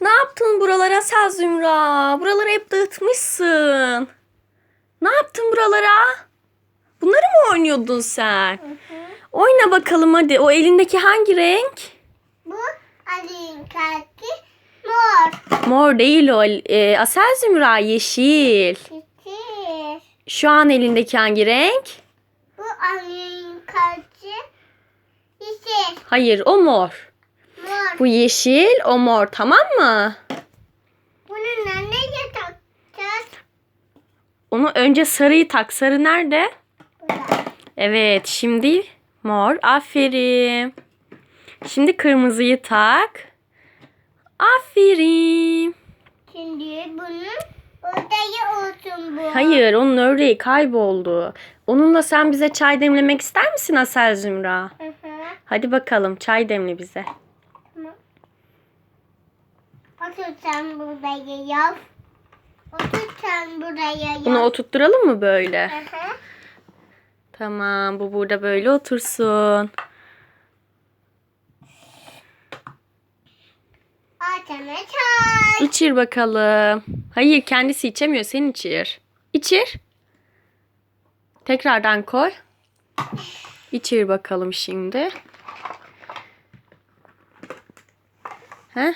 Ne yaptın buralara sen Zümra? Buraları hep dağıtmışsın. Ne yaptın buralara? Bunları mı oynuyordun sen? Oyna bakalım hadi. O elindeki hangi renk? Bu kalbi mor. Mor değil o. E, Asel Zümra yeşil. Bitir. Şu an elindeki hangi renk? Bu kalbi yeşil. Hayır o mor. Bu yeşil o mor tamam mı? Bunun nereye takacağız? Onu önce sarıyı tak. Sarı nerede? Burada. Evet şimdi mor. Aferin. Şimdi kırmızıyı tak. Aferin. Şimdi bunun odaya olsun bu. Hayır onun ördeği kayboldu. Onunla sen bize çay demlemek ister misin Asel Zümra? Hı hı. Hadi bakalım çay demle bize. Otur sen buraya yap. Otur sen buraya yap. Bunu oturtturalım mı böyle? Hı hı. Tamam bu burada böyle otursun. Açana çay. İçir bakalım. Hayır kendisi içemiyor sen içir. İçir. Tekrardan koy. İçir bakalım şimdi. He?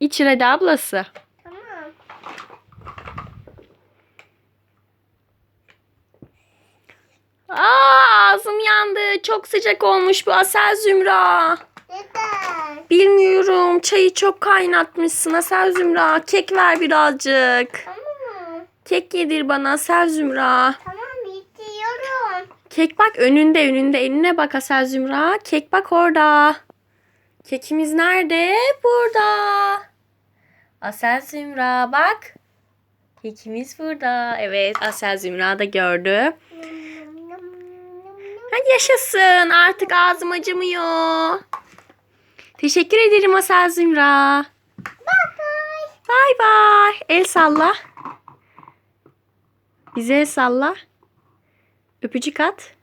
İçir hadi ablası. Tamam. Aa, ağzım yandı. Çok sıcak olmuş bu Asel Zümra. Neden? Bilmiyorum. Çayı çok kaynatmışsın Asel Zümra. Kek ver birazcık. Tamam. Kek yedir bana Asel Zümra. Tamam bitiyorum. Kek bak önünde önünde eline bak Asel Zümra. Kek bak orada. Kekimiz nerede? Burada. Asel Zümra bak. Kekimiz burada. Evet Asel Zümra da gördü. Hadi yaşasın. Artık ağzım acımıyor. Teşekkür ederim Asel Zümra. Bye bye. Bay bay. El salla. Bize el salla. Öpücük at.